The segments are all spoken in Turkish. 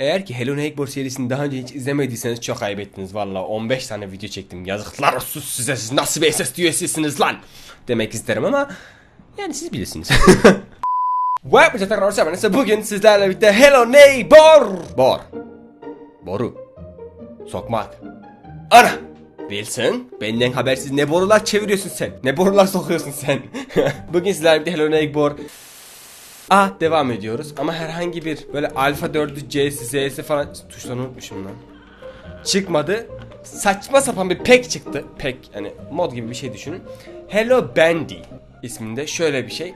Eğer ki Hello Neighbor serisini daha önce hiç izlemediyseniz çok ayıp ettiniz. Valla 15 tane video çektim. Yazıklar olsun size. Siz nasıl bir SSD üyesisiniz lan? Demek isterim ama yani siz bilirsiniz. Yapacağız tekrar hoş geldiniz. Bugün sizlerle birlikte Hello Neighbor Bor. Boru. Sokmak. Ana! Wilson benden habersiz ne borular çeviriyorsun sen? Ne borular sokuyorsun sen? Bugün sizlerle birlikte Hello Neighbor A devam ediyoruz ama herhangi bir böyle alfa 4'ü C'si Z'si falan tuşlarını unutmuşum lan çıkmadı. Saçma sapan bir pek çıktı. Pek yani mod gibi bir şey düşünün. Hello Bandy isminde şöyle bir şey.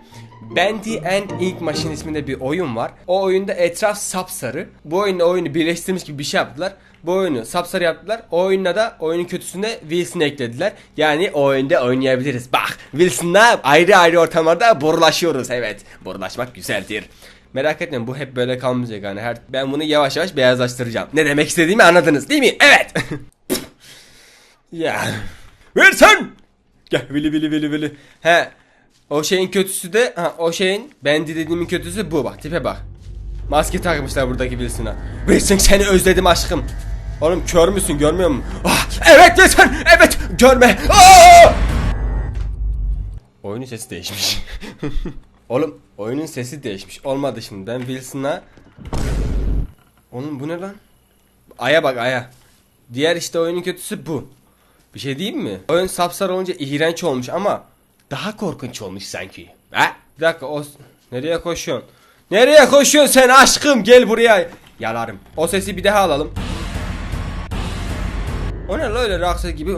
Bandy and Ink Machine isminde bir oyun var. O oyunda etraf sapsarı. Bu oyunla oyunu birleştirmiş gibi bir şey yaptılar. Bu oyunu sapsarı yaptılar. O oyunla da oyunun kötüsüne Wilson'ı eklediler. Yani o oyunda oynayabiliriz. Bak Wilson'la ayrı ayrı ortamlarda borulaşıyoruz. Evet borulaşmak güzeldir. Merak etmeyin bu hep böyle kalmayacak yani her ben bunu yavaş yavaş beyazlaştıracağım. Ne demek istediğimi anladınız değil mi? Evet. ya. Wilson! Gel vili vili vili vili. He. O şeyin kötüsü de ha o şeyin bendi dediğimin kötüsü bu bak tipe bak. Maske takmışlar buradaki Wilson'a. Wilson seni özledim aşkım. Oğlum kör müsün görmüyor musun? Ah, evet Wilson evet görme. Aa! Oyunun sesi değişmiş. Oğlum oyunun sesi değişmiş. Olmadı şimdi. Ben Wilson'a Oğlum bu ne lan? Aya bak aya. Diğer işte oyunun kötüsü bu. Bir şey diyeyim mi? Oyun sapsarı olunca iğrenç olmuş ama daha korkunç olmuş sanki. Ha? Bir dakika o nereye koşuyorsun? Nereye koşuyorsun sen aşkım? Gel buraya. Yalarım. O sesi bir daha alalım. O ne la öyle raksız gibi?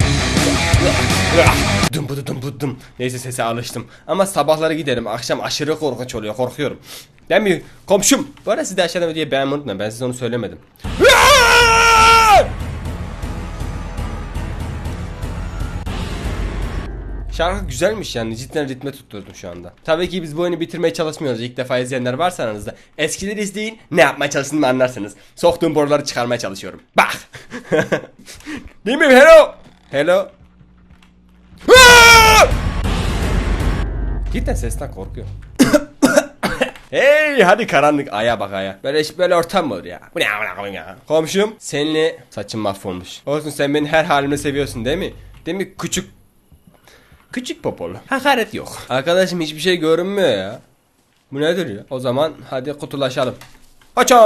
Dım bıdı dım bıdı dım. Neyse sese alıştım. Ama sabahları giderim. Akşam aşırı korkunç oluyor. Korkuyorum. Değil mi? Komşum. Bu arada siz de aşağıdan diye beğenmeyi unutmayın. Ben size onu söylemedim. Şarkı güzelmiş yani cidden ritme tutturdum şu anda. Tabii ki biz bu oyunu bitirmeye çalışmıyoruz. İlk defa izleyenler varsa aranızda. Eskileri izleyin ne yapmaya çalıştığımı anlarsınız. Soktuğum boruları çıkarmaya çalışıyorum. Bak. Değil mi? Hello. Hello. Cidden sesten korkuyorum. hey hadi karanlık aya bak aya. Böyle böyle ortam mı olur ya? Bu ne amına koyayım ya? Komşum seninle saçın mahvolmuş. Olsun sen beni her halimle seviyorsun değil mi? Değil mi küçük Küçük popolu. Hakaret yok. Arkadaşım hiçbir şey görünmüyor ya. Bu nedir ya? O zaman hadi kutulaşalım. Haça!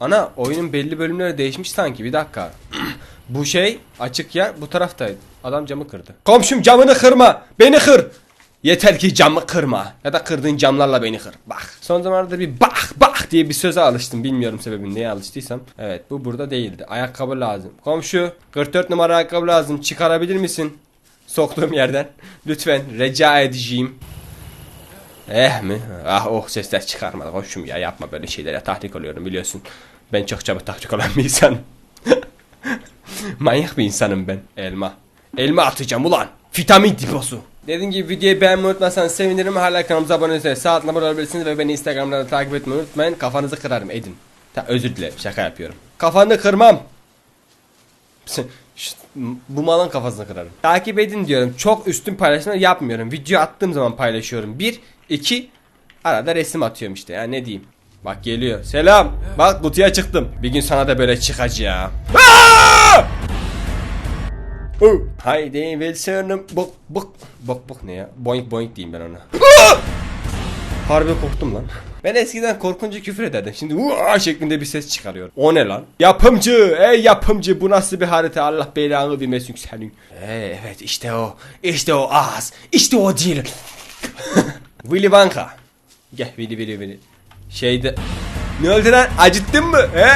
Ana oyunun belli bölümleri değişmiş sanki bir dakika. bu şey açık yer bu taraftaydı. Adam camı kırdı. Komşum camını kırma. Beni kır. Yeter ki camı kırma. Ya da kırdığın camlarla beni kır. Bak. Son zamanlarda bir bak bak diye bir söze alıştım. Bilmiyorum sebebini neye alıştıysam. Evet bu burada değildi. Ayakkabı lazım. Komşu 44 numara ayakkabı lazım. Çıkarabilir misin? Soktuğum yerden. Lütfen rica edeceğim. Eh mi? Ah oh sesler çıkarmadı. Hoşum ya yapma böyle şeylere tahrik oluyorum biliyorsun. Ben çok çabuk tahrik olan bir insanım. Manyak bir insanım ben. Elma. Elma atacağım ulan. Vitamin diposu. Dediğim gibi videoyu beğenmeyi unutmazsanız sevinirim. Hala kanalımıza abone olursanız sağ altına abone olabilirsiniz ve beni Instagram'da da takip etmeyi unutmayın. Kafanızı kırarım edin. Ta, özür dilerim şaka yapıyorum. Kafanı kırmam. Bu malın kafasını kırarım. Takip edin diyorum. Çok üstün paylaşımlar yapmıyorum. Video attığım zaman paylaşıyorum. Bir, iki, arada resim atıyorum işte. Ya ne diyeyim. Bak geliyor. Selam. Bak kutuya çıktım. Bir gün sana da böyle çıkacağım. Aa! Oh. Haydi Wilson'ım bok bok bok bok ne ya? Boink boink diyeyim ben ona. Harbi korktum lan. Ben eskiden korkunca küfür ederdim. Şimdi uaa şeklinde bir ses çıkarıyor. O ne lan? Yapımcı! Ey yapımcı bu nasıl bir harita? Allah belanı vermesin senin. Ee, evet işte o. İşte o ağız. İşte o dil. Willy Wonka. Gel Willy Willy Willy. Şeyde... Ne oldu lan? Acıttın mı? He?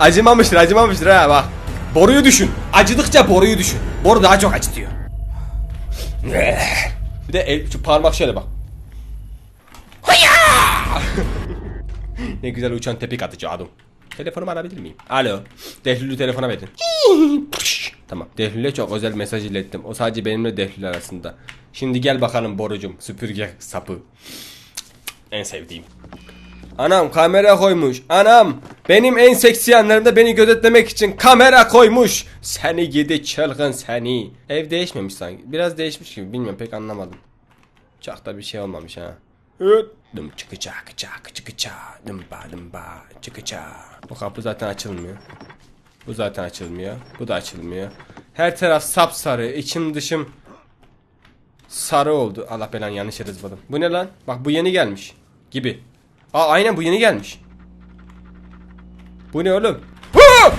Acımamıştır acımamıştır ha bak. Boruyu düşün. Acıdıkça boruyu düşün. Boru daha çok acıtıyor. Bir de el, şu parmak şöyle bak. ne güzel uçan tepik atıcı adam. Telefonumu alabilir miyim? Alo. Dehlülü telefona verin. tamam. Dehlül'e çok özel mesaj ilettim. O sadece benimle Dehlül arasında. Şimdi gel bakalım borucum. Süpürge sapı. En sevdiğim. Anam kamera koymuş. Anam benim en seksi yanlarımda beni gözetlemek için kamera koymuş. Seni gidi çılgın seni. Ev değişmemiş sanki. Biraz değişmiş gibi bilmiyorum pek anlamadım. Çok da bir şey olmamış ha. Hıt. Dım çıkıça kıça kıça dımba dımba çıkıça. Bu kapı zaten açılmıyor. Bu zaten açılmıyor. Bu da açılmıyor. Her taraf sapsarı. içim dışım sarı oldu. Allah belanı yanlış yere. Bu ne lan? Bak bu yeni gelmiş. Gibi. Aa aynen bu yeni gelmiş. Bu ne oğlum? Hu!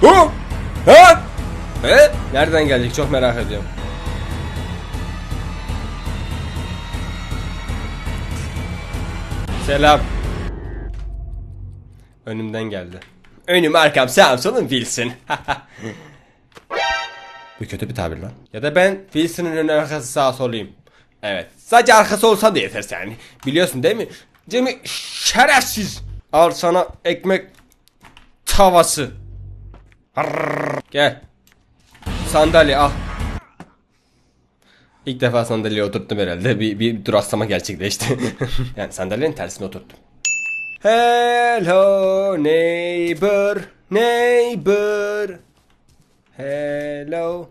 Hu! Ha? He? Nereden gelecek çok merak ediyorum. Selam. Önümden geldi. Önüm arkam sağım solum Wilson. Bu kötü bir tabir lan. Ya da ben Wilson'ın ön arkası sağ soluyum. Evet. Sadece arkası olsa da yeter yani. Biliyorsun değil mi? Mi? Şerefsiz. Al sana ekmek tavası. Arrrr. Gel. Sandalye al. İlk defa sandalyeye oturttum herhalde. Bir, bir duraksama gerçekleşti. yani sandalyenin tersine oturttum. Hello neighbor, neighbor. Hello.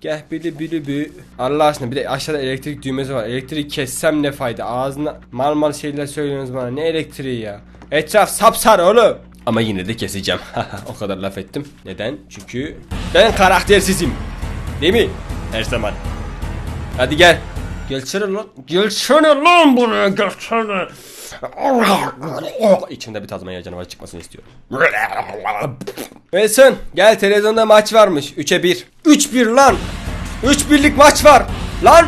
Gel bili bili bü. Allah aşkına bir de aşağıda elektrik düğmesi var. Elektriği kessem ne fayda? Ağzına mal mal şeyler söylüyorsunuz bana. Ne elektriği ya? Etraf sapsarı oğlum. Ama yine de keseceğim. o kadar laf ettim. Neden? Çünkü ben karaktersizim. Değil mi? Her zaman. Hadi gel. Gelsene lan. Gelsene lan buraya gelsene. İçinde bir Tazmanya canavarı çıkmasını istiyorum. Wilson gel televizyonda maç varmış. 3'e 1. 3-1 lan. 3-1'lik maç var. Lan.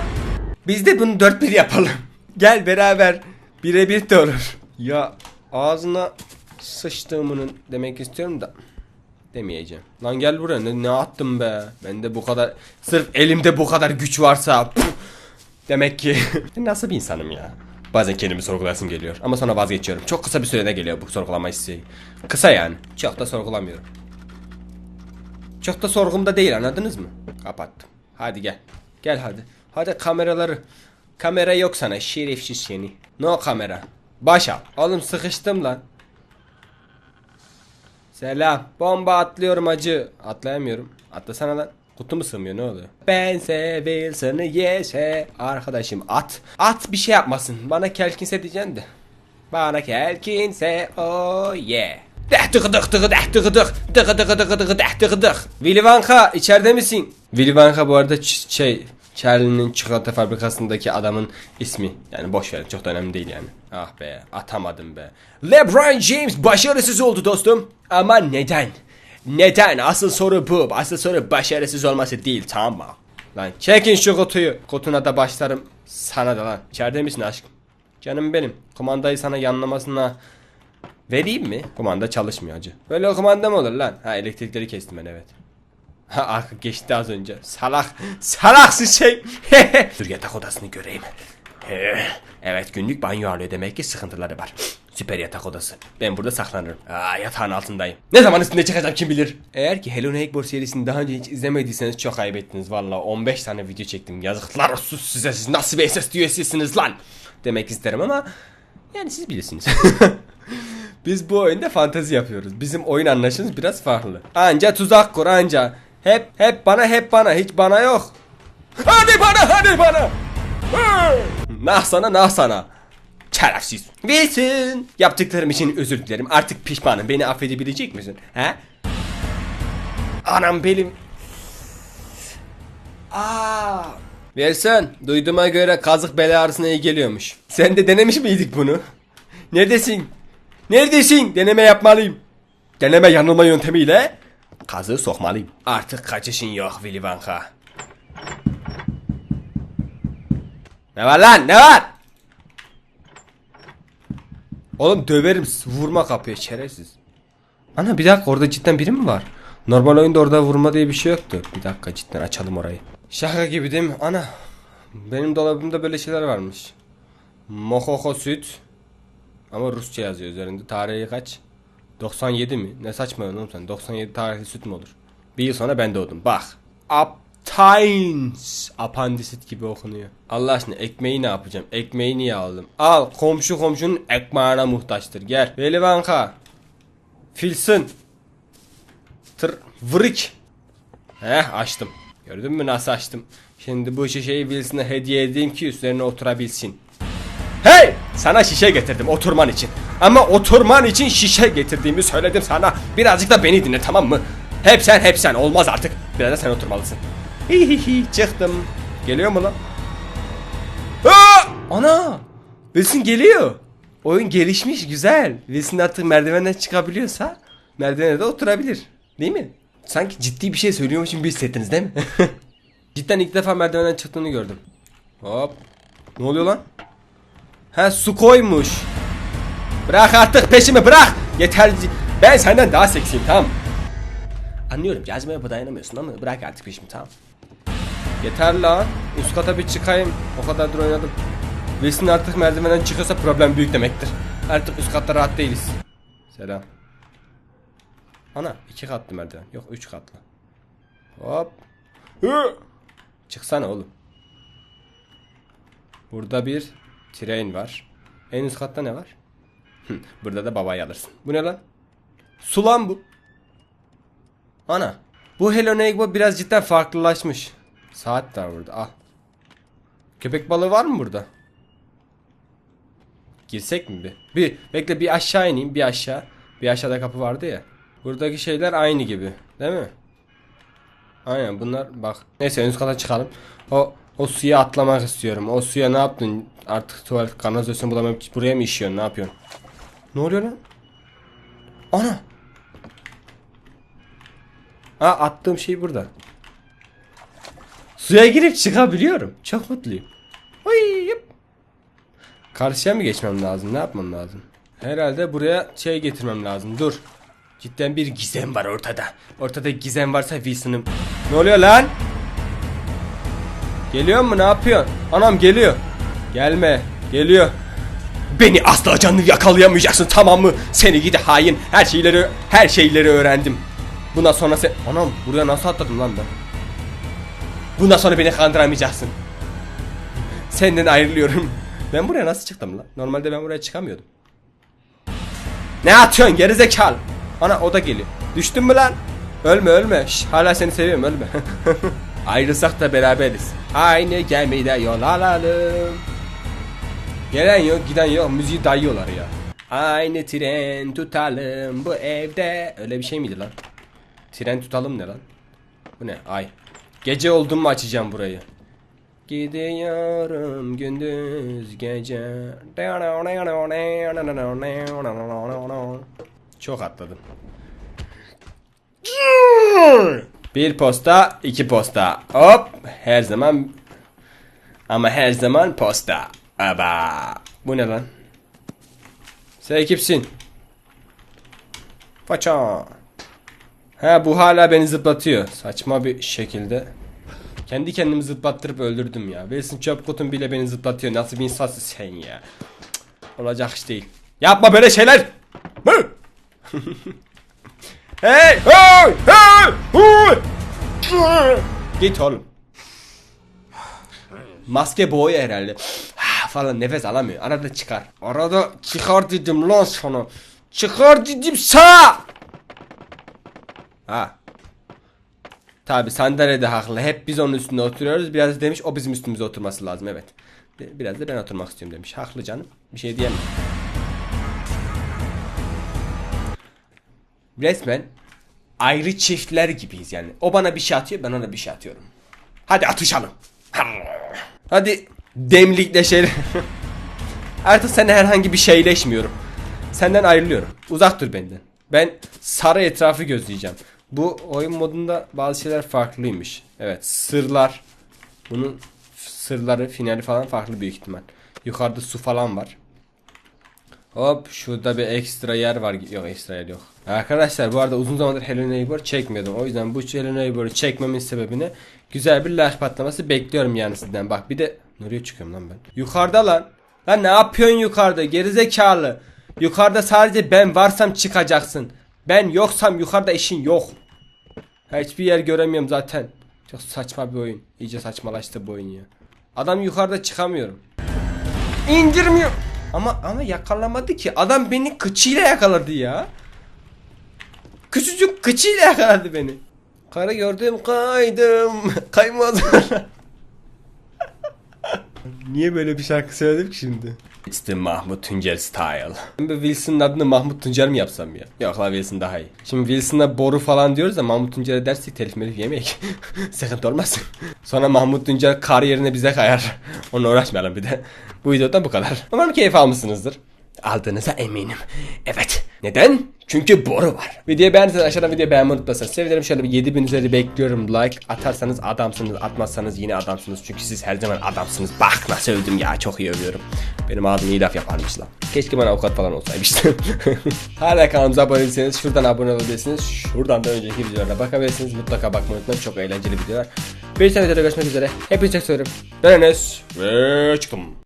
Biz de bunu 4-1 yapalım. Gel beraber. 1'e 1 de olur. Ya ağzına sıçtığımının demek istiyorum da demeyeceğim. Lan gel buraya ne, ne attım be. Bende bu kadar sırf elimde bu kadar güç varsa püf, demek ki ben nasıl bir insanım ya. Bazen kendimi sorgulasım geliyor ama sonra vazgeçiyorum. Çok kısa bir sürede geliyor bu sorgulama isteği. Kısa yani. Çok da sorgulamıyorum. Çok da sorgumda değil anladınız mı? Kapattım. Hadi gel. Gel hadi. Hadi kameraları. Kamera yok sana şerefsiz seni. No kamera. Başa. Oğlum sıkıştım lan. Selam. Bomba atlıyorum acı. Atlayamıyorum. Atlasana lan. Kutu mu sığmıyor ne oluyor? Bense Wilson'ı yese. Arkadaşım at. At bir şey yapmasın. Bana kelkinse diyeceksin de. Bana kelkinse oh yeah. Deh tıkı tık tıkı deh tıkı tık. Tıkı tıkı tıkı deh tıkı tık. Willy Wonka içeride misin? Willy Wonka bu arada şey Charlie'nin çikolata fabrikasındaki adamın ismi. Yani boş ver çok da önemli değil yani. Ah be atamadım be. LeBron James başarısız oldu dostum. Ama neden? Neden? Asıl soru bu. Asıl soru başarısız olması değil tamam mı? Lan çekin şu kutuyu. Kutuna da başlarım sana da lan. İçeride misin aşkım? Canım benim. Kumandayı sana yanlamasına vereyim mi? Kumanda çalışmıyor acı. Böyle kumanda mı olur lan? Ha elektrikleri kestim ben evet. Ha arka geçti az önce. Salak. Salaksın şey. Dur yatak odasını göreyim. Evet günlük banyo alıyor demek ki sıkıntıları var. Süper yatak odası. Ben burada saklanırım. Aa, yatağın altındayım. Ne zaman üstüne çıkacağım kim bilir. Eğer ki Hello Neighbor serisini daha önce hiç izlemediyseniz çok kaybettiniz valla. 15 tane video çektim. Yazıklar olsun size siz nasıl bir SS lan. Demek isterim ama yani siz bilirsiniz. Biz bu oyunda fantazi yapıyoruz. Bizim oyun anlayışımız biraz farklı. Anca tuzak kur anca. Hep hep bana hep bana hiç bana yok. Hadi bana hadi bana. Nah sana nah sana. Şerefsiz. Wilson. Yaptıklarım için özür dilerim. Artık pişmanım. Beni affedebilecek misin? He? Anam benim. Aa. Wilson. Duyduğuma göre kazık bel ağrısına iyi geliyormuş. Sen de denemiş miydik bunu? Neredesin? Neredesin? Deneme yapmalıyım. Deneme yanılma yöntemiyle kazığı sokmalıyım. Artık kaçışın yok Willy Wonka. Ne var lan ne var? Oğlum döverim vurma kapıya şerefsiz. Ana bir dakika orada cidden biri mi var? Normal oyunda orada vurma diye bir şey yoktu. Bir dakika cidden açalım orayı. Şaka gibi değil mi? Ana. Benim dolabımda böyle şeyler varmış. Mokoko süt. Ama Rusça yazıyor üzerinde. Tarihi kaç? 97 mi? Ne saçmalıyorsun oğlum sen? 97 tarihli süt mü olur? Bir yıl sonra ben doğdum. Bak. Aptines. Apandisit gibi okunuyor. Allah aşkına ekmeği ne yapacağım? Ekmeği niye aldım? Al komşu komşunun ekmeğine muhtaçtır. Gel. Veli banka. Filsin. Tır. Vırık. Heh açtım. Gördün mü nasıl açtım? Şimdi bu şişeyi Wilson'a hediye edeyim ki üstlerine oturabilsin. Hey! Sana şişe getirdim oturman için. Ama oturman için şişe getirdiğimi söyledim sana. Birazcık da beni dinle tamam mı? Hep sen hep sen olmaz artık. Biraz da sen oturmalısın. Hi hi hi çıktım. Geliyor mu lan? Aa! Ana! Wilson geliyor. Oyun gelişmiş güzel. Wilson artık merdivenden çıkabiliyorsa merdivene de oturabilir. Değil mi? Sanki ciddi bir şey söylüyormuşum gibi hissettiniz değil mi? Cidden ilk defa merdivenden çıktığını gördüm. Hop. Ne oluyor lan? Ha su koymuş. Bırak artık peşimi bırak. Yeter. Ben senden daha seksiyim tamam. Anlıyorum cazibeye dayanamıyorsun ama bırak artık peşimi tamam. Yeter lan. Üst kata bir çıkayım. O kadardır oynadım. Wilson artık merdivenden çıkıyorsa problem büyük demektir. Artık üst katta rahat değiliz. Selam. Ana iki katlı merdiven. Yok üç katlı. Hop. Hı. Çıksana oğlum. Burada bir tren var. En üst katta ne var? Burada da babayı alırsın. Bu ne lan? Su lan bu. Ana. Bu Hello Neighbor biraz cidden farklılaşmış. Saat var burada. Al. Köpek balığı var mı burada? Girsek mi bir? Bir bekle bir aşağı ineyim bir aşağı. Bir aşağıda kapı vardı ya. Buradaki şeyler aynı gibi. Değil mi? Aynen bunlar bak. Neyse en üst kata çıkalım. O o suya atlamak istiyorum. O suya ne yaptın? Artık tuvalet kanalizasyonu bulamayıp buraya mı işiyorsun? Ne yapıyorsun? Ne oluyor lan? Ana! Aa attığım şey burada. Suya girip çıkabiliyorum. Çok mutluyum. Oy, yap. Karşıya mı geçmem lazım? Ne yapmam lazım? Herhalde buraya şey getirmem lazım. Dur. Cidden bir gizem var ortada. Ortada gizem varsa Wilson'ım. Ne oluyor lan? Geliyor mu? Ne yapıyorsun? Anam geliyor. Gelme. Geliyor. Beni asla canlı yakalayamayacaksın tamam mı? Seni gidi hain. Her şeyleri her şeyleri öğrendim. Bundan sonra sen... Anam buraya nasıl atladım lan ben? Bundan sonra beni kandıramayacaksın. Senden ayrılıyorum. Ben buraya nasıl çıktım lan? Normalde ben buraya çıkamıyordum. Ne atıyorsun gerizekalı? Ana o da geliyor. Düştün mü lan? Ölme ölme. Şş, hala seni seviyorum ölme. Ayrılsak da beraberiz. Aynı gemide yol alalım. Gelen yok giden yok müziği dayıyorlar ya. Aynı tren tutalım bu evde. Öyle bir şey miydi lan? Tren tutalım ne lan? Bu ne? Ay. Gece oldum mu açacağım burayı. Gidiyorum gündüz gece. Çok atladım. Bir posta, iki posta. Hop, her zaman ama her zaman posta. Aba. Bu ne lan? Sen kimsin? Faça. Ha bu hala beni zıplatıyor. Saçma bir şekilde. Kendi kendimi zıplattırıp öldürdüm ya. Wilson Çöpkut'un bile beni zıplatıyor. Nasıl bir insansın sen ya? Cık, Olacak iş değil. Yapma böyle şeyler. Hey! Hey! Hey! Hey! Git oğlum. Maske boğuyor herhalde. Ah, falan nefes alamıyor. Arada çıkar. Arada çıkar dedim lan sana. Çıkar dedim sana. Ha. Tabi sandalyede haklı. Hep biz onun üstünde oturuyoruz. Biraz demiş o bizim üstümüze oturması lazım. Evet. Bi- Biraz da ben oturmak istiyorum demiş. Haklı canım. Bir şey diyemem. Resmen ayrı çiftler gibiyiz yani. O bana bir şey atıyor, ben ona bir şey atıyorum. Hadi atışalım. Hadi demlikleşelim. Artık seninle herhangi bir şeyleşmiyorum. Senden ayrılıyorum. Uzak dur benden. Ben sarı etrafı gözleyeceğim. Bu oyun modunda bazı şeyler farklıymış. Evet sırlar. Bunun sırları finali falan farklı büyük ihtimal. Yukarıda su falan var. Hop şurada bir ekstra yer var. Yok ekstra yer yok. Arkadaşlar bu arada uzun zamandır Hello Neighbor çekmiyordum. O yüzden bu Hello Neighbor'ı çekmemin sebebini güzel bir like patlaması bekliyorum yani sizden. Bak bir de nereye çıkıyorum lan ben? Yukarıda lan. Lan ne yapıyorsun yukarıda gerizekalı? Yukarıda sadece ben varsam çıkacaksın. Ben yoksam yukarıda işin yok. Hiçbir yer göremiyorum zaten. Çok saçma bir oyun. İyice saçmalaştı bu oyun ya. Adam yukarıda çıkamıyorum. İndirmiyor. Ama ama yakalamadı ki. Adam beni kıçıyla yakaladı ya. Küçücük kıçıyla yakaladı beni. Karı gördüm kaydım. Kaymaz. Niye böyle bir şarkı söyledim ki şimdi? It's the Mahmut Tuncer style. Ben bu Wilson'ın adını Mahmut Tuncer mi yapsam ya? Yok la Wilson daha iyi. Şimdi Wilson'a boru falan diyoruz da Mahmut Tuncer'e dersek telif melif yemeyek. Sıkıntı olmaz. Sonra Mahmut Tuncer kariyerine bize kayar. Onunla uğraşmayalım bir de. Bu videoda bu kadar. Umarım keyif almışsınızdır. Aldığınıza eminim. Evet. Neden? Çünkü boru var. Videoyu beğendiyseniz aşağıdan videoyu beğenmeyi unutmayın. Sevinirim şöyle bir 7000 üzeri bekliyorum. Like atarsanız adamsınız. Atmazsanız yine adamsınız. Çünkü siz her zaman adamsınız. Bak nasıl övdüm ya. Çok iyi övüyorum. Benim adım iyi laf yaparmış lan. Keşke bana avukat falan olsaymış. Hala kanalımıza abone değilseniz şuradan abone olabilirsiniz. Şuradan da önceki videolara bakabilirsiniz. Mutlaka bakmayı unutmayın. Çok eğlenceli videolar. Bir sonraki videoda görüşmek üzere. Hepinize çok seviyorum. Ben. Ve çıktım.